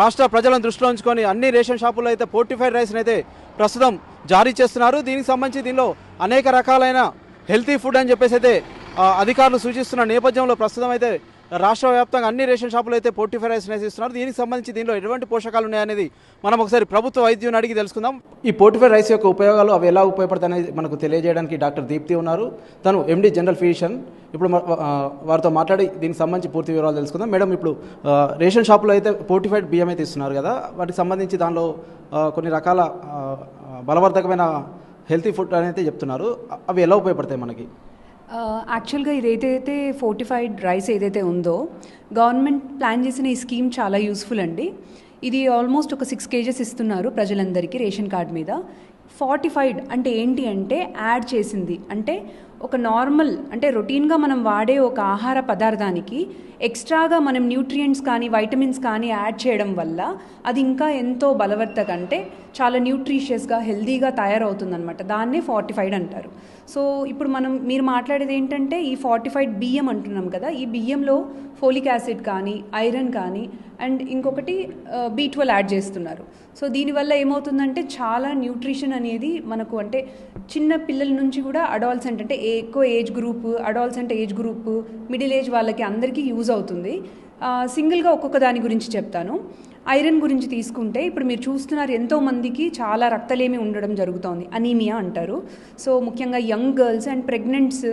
రాష్ట్ర ప్రజలను దృష్టిలో ఉంచుకొని అన్ని రేషన్ షాపుల్లో అయితే పోర్టిఫైడ్ రైస్ని అయితే ప్రస్తుతం జారీ చేస్తున్నారు. దీనికి సంబంధించి దీనిలో అనేక రకాలైన హెల్తీ ఫుడ్ అని చెప్పేసి అయితే అధికారులు సూచిస్తున్న నేపథ్యంలో ప్రస్తుతం అయితే రాష్ట్ర వ్యాప్తంగా అన్ని రేషన్ షాపులు అయితే పోర్టిఫైడ్ రైస్ ఇస్తున్నారు. దీనికి సంబంధించి దీనిలో ఎటువంటి పోషకాలు ఉన్నాయనేది మనం ఒకసారి ప్రభుత్వ వైద్యుని అడిగి తెలుసుకుందాం. ఈ పోర్టిఫైడ్ రైస్ యొక్క ఉపయోగాలు అవి ఎలా ఉపయోగపడతాయనేది మనకు తెలియజేయడానికి డాక్టర్ దీప్తి ఉన్నారు. తను ఎండి జనరల్ ఫిజిషియన్ ఇప్పుడు వారితో మాట్లాడి దీనికి సంబంధించి పూర్తి వివరాలు తెలుసుకుందాం. మేడం ఇప్పుడు రేషన్ షాపులో అయితే పోర్టిఫైడ్ బియ్యం అయితే ఇస్తున్నారు కదా. వాటికి సంబంధించి దానిలో కొన్ని రకాల బలవర్ధకమైన హెల్తీ ఫుడ్ అనేది చెప్తున్నారు. అవి ఎలా ఉపయోగపడతాయి మనకి? Uh, యాక్చువల్గా ఇదైతే ఫోర్టిఫైడ్ రైస్ ఏదైతే ఉందో గవర్నమెంట్ ప్లాన్ చేసిన ఈ స్కీమ్ చాలా యూస్ఫుల్ అండి. ఇది ఆల్మోస్ట్ ఒక సిక్స్ కేజెస్ ఇస్తున్నారు ప్రజలందరికీ రేషన్ కార్డ్ మీద. ఫార్టిఫైడ్ అంటే ఏంటి అంటే యాడ్ చేసింది. అంటే ఒక నార్మల్ అంటే రొటీన్గా మనం వాడే ఒక ఆహార పదార్థానికి ఎక్స్ట్రాగా మనం న్యూట్రియంట్స్ కానీ వైటమిన్స్ కానీ యాడ్ చేయడం వల్ల అది ఇంకా ఎంతో బలవర్తక అంటే చాలా న్యూట్రిషియస్గా హెల్దీగా తయారవుతుందనమాట దాన్నే ఫార్టిఫైడ్ అంటారు. సో ఇప్పుడు మనం మీరు మాట్లాడేది ఏంటంటే ఈ ఫార్టిఫైడ్ బియ్యం అంటున్నాం కదా. ఈ బియ్యంలో ఫోలిక్ యాసిడ్ కానీ ఐరన్ కానీ అండ్ ఇంకొకటి బీ ట్వెల్వ్ యాడ్ చేస్తున్నారు. సో దీనివల్ల ఏమవుతుందంటే చాలా న్యూట్రిషన్ అనేది మనకు అంటే చిన్న పిల్లల నుంచి కూడా అడాల్సెంట్ అంటే ఎక్కువ age group adolescent age group middle age వాళ్ళకి అందరికీ యూజ్ అవుతుంది. సింగిల్గా ఒక్కొక్క దాని గురించి చెప్తాను. ఐరన్ గురించి తీసుకుంటే ఇప్పుడు మీరు చూస్తున్నారు ఎంతోమందికి చాలా రక్తలేమి ఉండడం జరుగుతోంది అనీమియా అంటారు. సో ముఖ్యంగా young girls and pregnants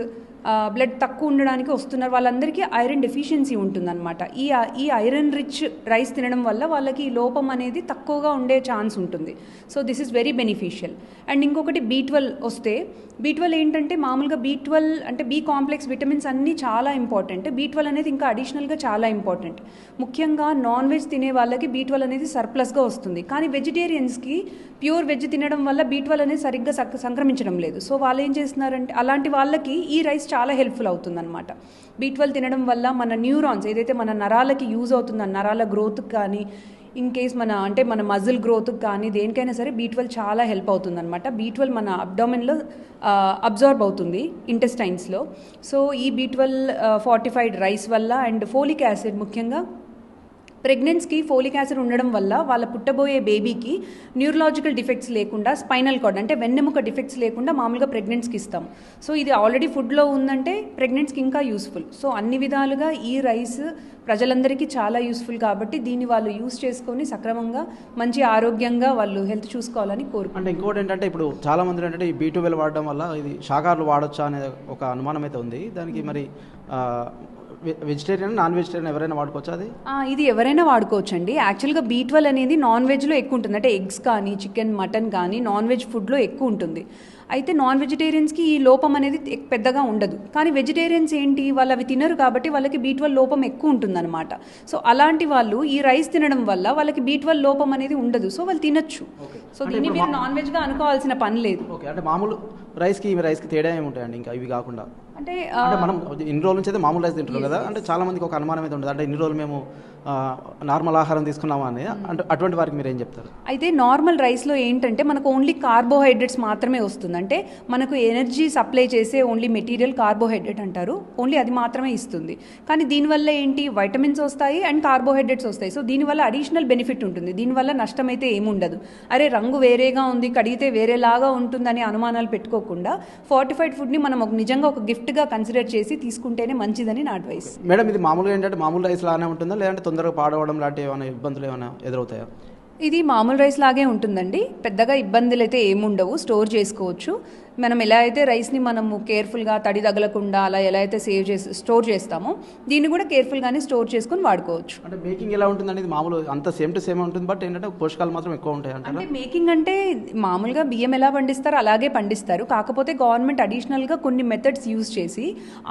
blood తక్కువ ఉండడానికి వస్తున్నారు. వాళ్ళందరికీ ఐరన్ డెఫిషియన్సీ ఉంటుందన్నమాట. ఈ ఈ ఐరన్ రిచ్ రైస్ తినడం వల్ల వాళ్ళకి ఈ లోపం అనేది తక్కువగా ఉండే ఛాన్స్ ఉంటుంది. So this is very beneficial and ఇంకొకటి బీ ట్వెల్వ్ వస్తే బీట్వెల్ ఏంటంటే మామూలుగా బీట్వల్వ్ అంటే బీ కాంప్లెక్స్ విటమిన్స్ అన్నీ చాలా ఇంపార్టెంట్ బీ అనేది ఇంకా అడిషనల్గా చాలా ఇంపార్టెంట్ ముఖ్యంగా నాన్ వెజ్ తినే వాళ్ళకి బీట్వెల్ అనేది సర్ప్లస్గా వస్తుంది. కానీ వెజిటేరియన్స్కి ప్యూర్ వెజ్ తినడం వల్ల బీట్వెల్ అనేది సరిగ్గా సంక్రమించడం లేదు. సో వాళ్ళు ఏం చేస్తున్నారంటే అలాంటి వాళ్ళకి ఈ రైస్ చాలా హెల్ప్ఫుల్ అవుతుందన్నమాట. బీ ట్వెల్వ్ తినడం వల్ల మన న్యూరాన్స్ ఏదైతే మన నరాలకి యూజ్ అవుతుందో నరాల గ్రోత్కి కానీ ఇన్ కేస్ మన అంటే మన మజిల్ గ్రోత్కి కానీ దేనికైనా సరే బీ ట్వెల్వ్ చాలా హెల్ప్ అవుతుంది అనమాట బీ ట్వెల్వ్ మన అబ్డామిన్లో అబ్జార్బ్ అవుతుంది ఇంటెస్టైన్స్లో సో ఈ బీ ట్వెల్వ్ ఫార్టిఫైడ్ రైస్ వల్ల అండ్ ఫోలిక్ యాసిడ్ ముఖ్యంగా ప్రెగ్నెన్స్కి ఫోలిక్ యాసిడ్ ఉండడం వల్ల వాళ్ళ పుట్టబోయే బేబీకి న్యూరలాజికల్ డిఫెక్ట్స్ లేకుండా స్పైనల్ కార్డ్ అంటే వెన్నెముక డిఫెక్ట్స్ లేకుండా మామూలుగా ప్రెగ్నెంట్స్కి ఇస్తాం. సో ఇది ఆల్రెడీ ఫుడ్లో ఉందంటే ప్రెగ్నెంట్స్కి ఇంకా యూస్ఫుల్. సో అన్ని విధాలుగా ఈ రైస్ ప్రజలందరికీ చాలా యూస్ఫుల్ కాబట్టి దీన్ని వాళ్ళు యూస్ చేసుకొని సక్రమంగా మంచి ఆరోగ్యంగా వాళ్ళు హెల్త్ చూసుకోవాలని కోరుకుంటున్నాను అంటే ఇంకోటి ఏంటంటే ఇప్పుడు చాలా మంది ఏంటంటే ఈ బీ వాడడం వల్ల ఇది శాకాహారులు వాడొచ్చా అనే ఒక అనుమానం అయితే ఉంది. దానికి మరి వెజిటేరియన్ నాన్ వెజిటేరియన్ ఎవరైనా వాడుకోవచ్చా అది? ఇది ఎవరైనా వాడుకోవచ్చండి. యాక్చువల్గా బీ ట్వెల్వ్ అనేది నాన్ వెజ్లో ఎక్కువ ఉంటుంది. అంటే ఎగ్స్ కానీ చికెన్ మటన్ కానీ నాన్ వెజ్ ఫుడ్లో ఎక్కువ ఉంటుంది. అయితే నాన్ వెజిటేరియన్స్కి ఈ లోపం అనేది పెద్దగా ఉండదు. కానీ వెజిటేరియన్స్ ఏంటి? వాళ్ళు అవి తినరు కాబట్టి వాళ్ళకి బీ ట్వెల్వ్ లోపం ఎక్కువ ఉంటుందన్నమాట. సో అలాంటి వాళ్ళు ఈ రైస్ తినడం వల్ల వాళ్ళకి బీ ట్వెల్వ్ లోపం అనేది ఉండదు. సో వాళ్ళు తినచ్చు. సో దీన్ని మీరు నాన్ వెజ్గా అనుకోవాల్సిన పని లేదు. ఓకే. అంటే మామూలు రైస్కి రైస్కి తేడా ఏమి ఉంటాయండి ఇంకా? ఇవి కాకుండా. అంటే అంటే మనం ఇన్ని రోజుల నుంచి అయితే మామూలు రైస్ తింటున్నాం కదా? అంటే చాలా మందికి ఒక అనుమానం అయితే ఉంటుంది అంటే ఇన్ని రోజులు మేము నార్మల్ ఆహారం తీసుకున్నామా అని. అంటే అటువంటి వారికి మీరు ఏం చెప్తారు? అయితే నార్మల్ రైస్లో ఏంటంటే మనకు ఓన్లీ కార్బోహైడ్రేట్స్ మాత్రమే వస్తుంది. అంటే మనకు ఎనర్జీ సప్లై చేసే ఓన్లీ మెటీరియల్ కార్బోహైడ్రేట్ అంటారు. ఓన్లీ అది మాత్రమే ఇస్తుంది. కానీ దీనివల్ల ఏంటి? వైటమిన్స్ వస్తాయి అండ్ కార్బోహైడ్రేట్స్ వస్తాయి. సో దీనివల్ల అడిషనల్ బెనిఫిట్ ఉంటుంది. దీనివల్ల నష్టం అయితే ఏముండదు అరే రంగు వేరేగా ఉంది కడిగితే వేరేలాగా ఉంటుందని అనుమానాలు పెట్టుకోకుండా ఫార్టిఫైడ్ ఫుడ్ని మనం ఒక నిజంగా ఒక గిఫ్ట్గా కన్సిడర్ చేసి తీసుకుంటేనే మంచిదని నా అడ్వైస్. మేడం ఇది మామూలుగా ఏంటంటే మామూలు రైస్ లానే ఉంటుందా? లేదంటే తొందరగా పాడవడం లాంటి ఏమైనా ఇబ్బందులు ఏమైనా ఎదురవుతాయా? ఇది మామూలు రైస్ లాగే ఉంటుందండి. పెద్దగా ఇబ్బందులు అయితే ఏముండవు. స్టోర్ చేసుకోవచ్చు. మనం ఎలా అయితే రైస్ని మనము కేర్ఫుల్గా తడి తగలకుండా అలా ఎలా అయితే సేవ్ చేసి స్టోర్ చేస్తామో దీన్ని కూడా కేర్ఫుల్గానే స్టోర్ చేసుకొని వాడుకోవచ్చు. అంటే మేకింగ్ ఎలా ఉంటుంది అనేది మామూలు అంత సేమ్ టు సేమ్ ఉంటుంది బట్ ఏంటంటే పోషకాలు మాత్రం ఎక్కువ ఉంటాయి అంటే మేకింగ్ అంటే మామూలుగా బియ్యం ఎలా పండిస్తారో అలాగే పండిస్తారు. కాకపోతే గవర్నమెంట్ అడిషనల్గా కొన్ని మెథడ్స్ యూజ్ చేసి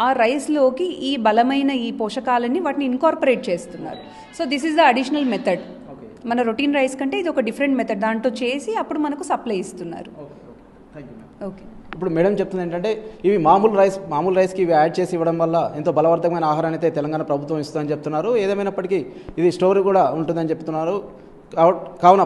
ఆ రైస్లోకి ఈ బలమైన ఈ పోషకాలని వాటిని ఇన్కార్పొరేట్ చేస్తున్నారు. So this is the additional method మన రొటీన్ రైస్ కంటే ఇది ఒక డిఫరెంట్ మెథడ్ దాంట్లో చేసి అప్పుడు మనకు సప్లై ఇస్తున్నారు. ఓకే ఇప్పుడు మేడం చెప్తుంది ఏంటంటే ఇవి మామూలు రైస్ మామూలు రైస్కి ఇవి యాడ్ చేసి ఇవ్వడం వల్ల ఎంతో బలవర్ధకమైన ఆహారాన్ని అయితే తెలంగాణ ప్రభుత్వం ఇస్తుందని చెప్తున్నారు. ఏదేమైనప్పటికీ ఇది స్టోరీ కూడా ఉంటుందని చెప్తున్నారు. కావున